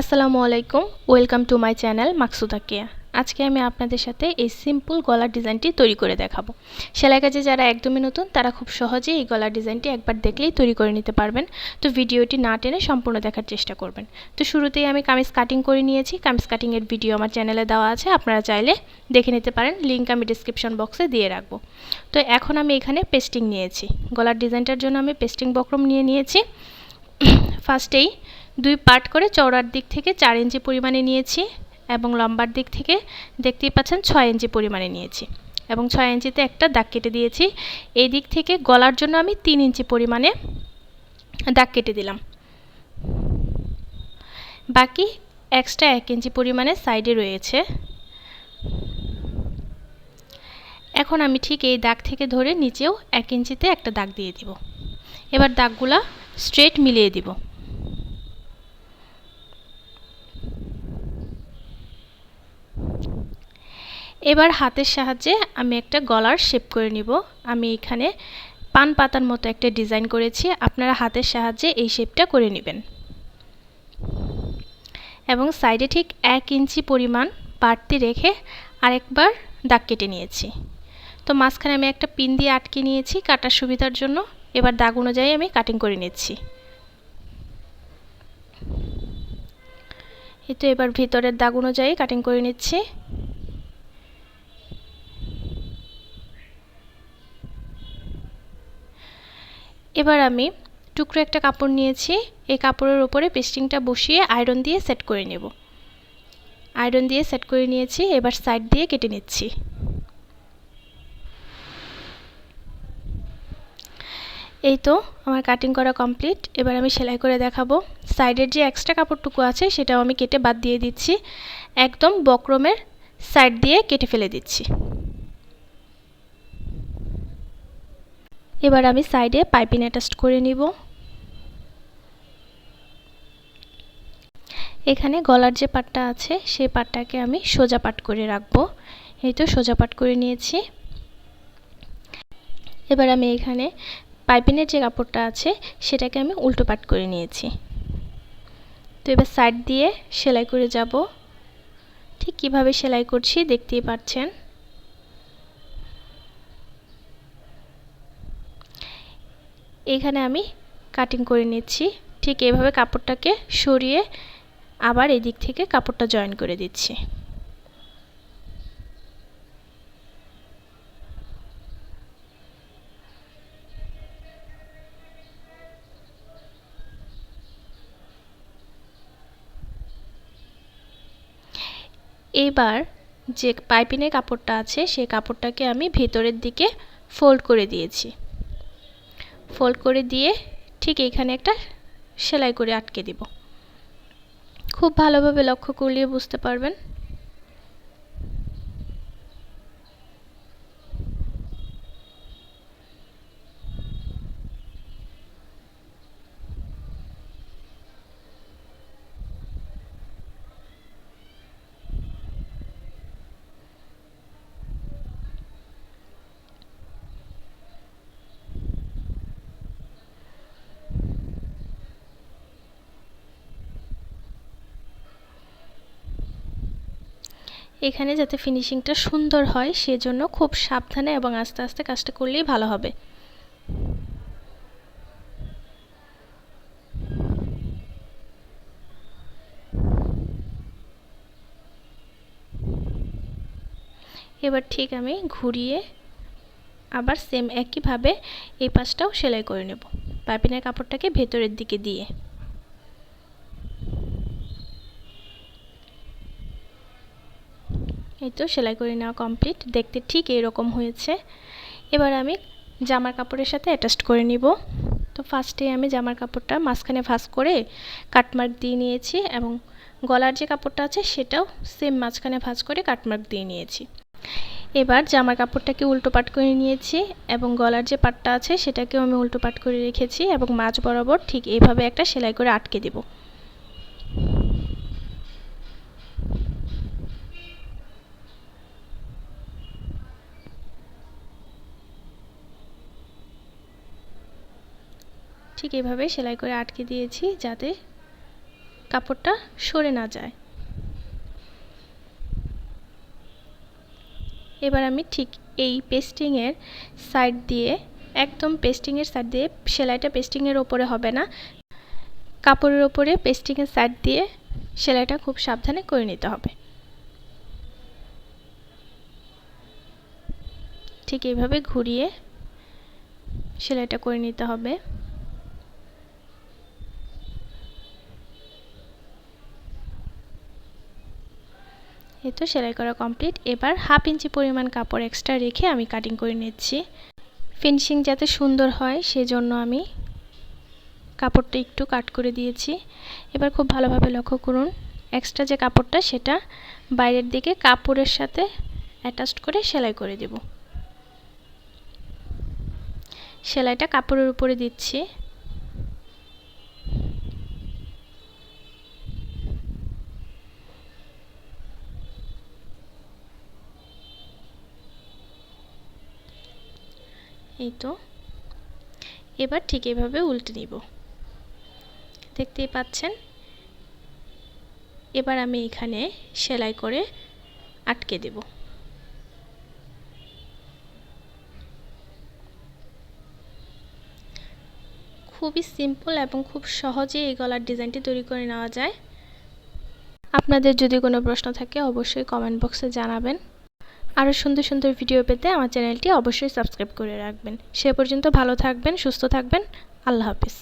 আসসালামু আলাইকুম, welcome to my channel Maksuda Keya আজকে আমি আপনাদের সাথে এই সিম্পল গলার ডিজাইনটি তৈরি করে দেখাবো। সেলাই কাজে যারা একদমই নতুন, তারা খুব সহজে এই গলার ডিজাইনটি একবার দেখলেই তৈরি করে নিতে পারবেন। তো ভিডিওটি না টেনে সম্পূর্ণ দেখার চেষ্টা করবেন। তো শুরুতেই আমি কামিজ কাটিং করে নিয়েছি। কামিজ কাটিংয়ের ভিডিও আমার চ্যানেলে দেওয়া আছে, আপনারা চাইলে দেখে নিতে পারেন। লিঙ্ক আমি ডিসক্রিপশন বক্সে দিয়ে রাখব। তো এখন আমি এখানে পেস্টিং নিয়েছি। গলার ডিজাইনটার জন্য আমি পেস্টিং বক্রম নিয়ে নিয়েছি। ফার্স্টেই দুই পার্ট করে চওড়ার দিক থেকে চার ইঞ্চি পরিমাণে নিয়েছি এবং লম্বার দিক থেকে দেখতেই পাচ্ছেন ছয় ইঞ্চি পরিমাণে নিয়েছি এবং ছয় ইঞ্চিতে একটা দাগ কেটে দিয়েছি। এই দিক থেকে গলার জন্য আমি তিন ইঞ্চি পরিমাণে দাগ কেটে দিলাম। বাকি এক্সট্রা এক ইঞ্চি পরিমাণে সাইডে রয়েছে। এখন আমি ঠিক এই দাগ থেকে ধরে নিচেও এক ইঞ্চিতে একটা দাগ দিয়ে দিব। এবার দাগগুলা স্ট্রেট মিলিয়ে দিব। এবার হাতের সাহায্যে আমি একটা গলার শেপ করে নিব। আমি এখানে পান পাতার মতো একটা ডিজাইন করেছি। আপনারা হাতের সাহায্যে এই শেপটা করে নেবেন। এবং সাইডে ঠিক এক ইঞ্চি পরিমাণ বাড়তি রেখে আরেকবার দাগ কেটে নিয়েছি। তো মাঝখানে আমি একটা পিন দিয়ে আটকে নিয়েছি কাটার সুবিধার জন্য। এবার দাগ অনুযায়ী আমি কাটিং করে নিচ্ছি। এই তো এবার ভিতরের দাগ অনুযায়ী কাটিং করে নিচ্ছি। এবার আমি টুকরো একটা কাপড় নিয়েছি। এই কাপড়ের ওপরে পেস্টিংটা বসিয়ে আয়রন দিয়ে সেট করে নেব। আয়রন দিয়ে সেট করে নিয়েছি, এবার সাইড দিয়ে কেটে নিচ্ছি। এই তো আমার কাটিং করা কমপ্লিট। এবার আমি সেলাই করে দেখাবো। সাইডের যে এক্সট্রা কাপড়টুকু আছে, সেটাও আমি কেটে বাদ দিয়ে দিচ্ছি। একদম বক্রমের সাইড দিয়ে কেটে ফেলে দিচ্ছি। এবার আমি সাইডে পাইপিং অ্যাটাচ করে নিব। এখানে গলার যে পাটটা আছে, সেই পাটটাকে আমি সোজা পাট করে রাখব। এই তো সোজা পাট করে নিয়েছি। এবার আমি এখানে পাইপিনের যে কাপড়টা আছে, সেটাকে আমি উল্টো পাট করে নিয়েছি। তো এবার সাইড দিয়ে সেলাই করে যাব। ঠিক কীভাবে সেলাই করছি দেখতেই পাচ্ছেন। এখানে আমি কাটিং করে নিচ্ছি। ঠিক এইভাবে কাপড়টাকে সরিয়ে আবার এদিক থেকে কাপড়টা জয়েন করে দিচ্ছি। এবার যে পাইপিনের কাপড়টা আছে সেই কাপড়টাকে আমি ভেতরের দিকে ফোল্ড করে দিয়েছি। ফোল্ড করে দিয়ে ঠিক এখানে একটা সেলাই করে আটকে দিব। খুব ভালোভাবে লক্ষ্য করলে বুঝতে পারবেন। এখানে যাতে ফিনিশিংটা সুন্দর হয়, সেজন্য খুব সাবধানে এবং আস্তে আস্তে কাজটা করলেই ভালো হবে। এবার ঠিক আমি ঘুরিয়ে আবার সেম একইভাবে এই পাশটাও সেলাই করে নেব। পাইপিনের কাপড়টাকে ভেতরের দিকে দিয়ে। এই তো সেলাই করে নেওয়া কমপ্লিট দেখতে ঠিক এরকম হয়েছে। এবার আমি জামার কাপড়ের সাথে অ্যাটাচ করে নিব। তো ফার্স্টে আমি জামার কাপড়টা মাঝখানে ভাঁজ করে কাটমার্ক দিয়ে নিয়েছি এবং গলার যে কাপড়টা আছে সেটাও সেম মাঝখানে ভাঁজ করে কাটমার্ক দিয়ে নিয়েছি। এবার জামার কাপড়টাকে উল্টো পাট করে নিয়েছি এবং গলার যে পাটটা আছে সেটাকেও আমি উল্টো পাট করে রেখেছি এবং মাঝ বরাবর ঠিক এইভাবে একটা সেলাই করে আটকে দেবো। ঠিক এভাবে সেলাই করে আটকে দিয়েছি যাতে কাপড়টা সরে না যায়। এবার আমি ঠিক এই পেস্টিংয়ের সাইড দিয়ে, একদম পেস্টিংয়ের সাইড দিয়ে, সেলাইটা পেস্টিংয়ের ওপরে হবে না। কাপড়ের ওপরে পেস্টিংয়ের সাইড দিয়ে সেলাইটা খুব সাবধানে করে নিতে হবে। ঠিক এইভাবে ঘুরিয়ে সেলাইটা করে নিতে হবে। এই তো সেলাই করা কমপ্লিট এবার হাফ ইঞ্চি পরিমাণ কাপড় এক্সট্রা রেখে আমি কাটিং করে নিচ্ছি। ফিনিশিং যাতে সুন্দর হয়, সেজন্য আমি কাপড়টা একটু কাট করে দিয়েছি। এবার খুব ভালোভাবে লক্ষ্য করুন এক্সট্রা যে কাপড়টা, সেটা বাইরের দিকে কাপড়ের সাথে অ্যাটাচড করে সেলাই করে দেব। সেলাইটা কাপড়ের উপরে দিচ্ছি। এই তো। এবার ঠিক এভাবে উল্টে নিব। দেখতেই পাচ্ছেন? এবার আমি এখানে সেলাই করে আটকে দেব। খুবই সিম্পল এবং খুব সহজে এই গলার ডিজাইনটি তৈরি করে নেওয়া যায়। আপনাদের যদি কোনো প্রশ্ন থাকে, অবশ্যই কমেন্ট বক্সে জানাবেন। আরও সুন্দর সুন্দর ভিডিও পেতে আমার চ্যানেলটি অবশ্যই সাবস্ক্রাইব করে রাখবেন। সে পর্যন্ত ভালো থাকবেন, সুস্থ থাকবেন। আল্লাহ হাফিজ।